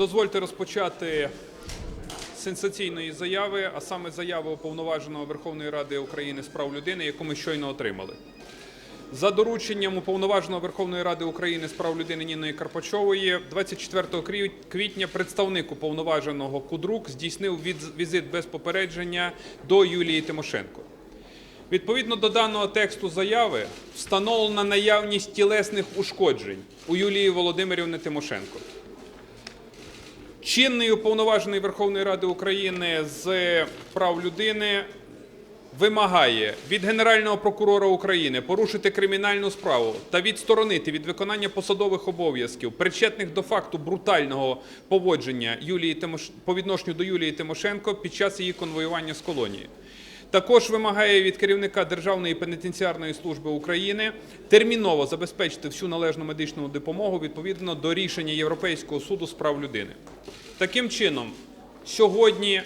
дозвольте розпочати сенсаційної заяви, а саме заяви уповноваженого Верховної Ради України з прав людини, яку ми щойно отримали. За дорученням уповноваженого Верховної Ради України з прав людини Ніної Карпачової 24 квітня представник уповноваженого Кудрук здійснив візит без попередження до Юлії Тимошенко. Відповідно до даного тексту заяви встановлена наявність тілесних ушкоджень у Юлії Володимирівни Тимошенко. Чинний уповноважений Верховної Ради України з прав людини вимагає від Генерального прокурора України порушити кримінальну справу та відсторонити від виконання посадових обов'язків причетних до факту брутального поводження Юлії Тимош... по відношенню до Юлії Тимошенко під час її конвоювання з колонії. Також вимагає від керівника Державної пенітенціарної служби України терміново забезпечити всю належну медичну допомогу відповідно до рішення Європейського суду з прав людини. Таким чином, сьогодні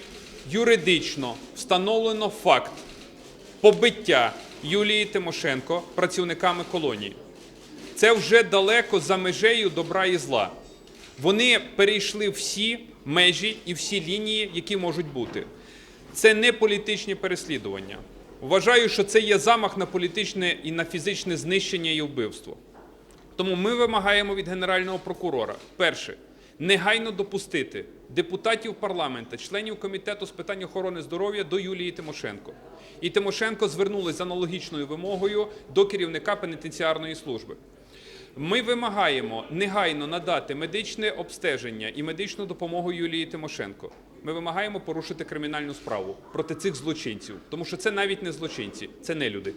юридично встановлено факт побиття Юлії Тимошенко працівниками колонії. Це вже далеко за межею добра і зла. Вони перейшли всі межі і всі лінії, які можуть бути. Це не політичні переслідування. Вважаю, що це є замах на політичне і на фізичне знищення і вбивство. Тому ми вимагаємо від Генерального прокурора перше негайно допустити депутатів парламента, членів комітету з питань охорони здоров'я до Юлії Тимошенко. І Тимошенко звернулись з аналогічною вимогою до керівника пенітенціарної служби. Ми вимагаємо негайно надати медичне обстеження і медичну допомогу Юлії Тимошенко. Ми вимагаємо порушити кримінальну справу проти цих злочинців, тому що це навіть не злочинці, це не люди.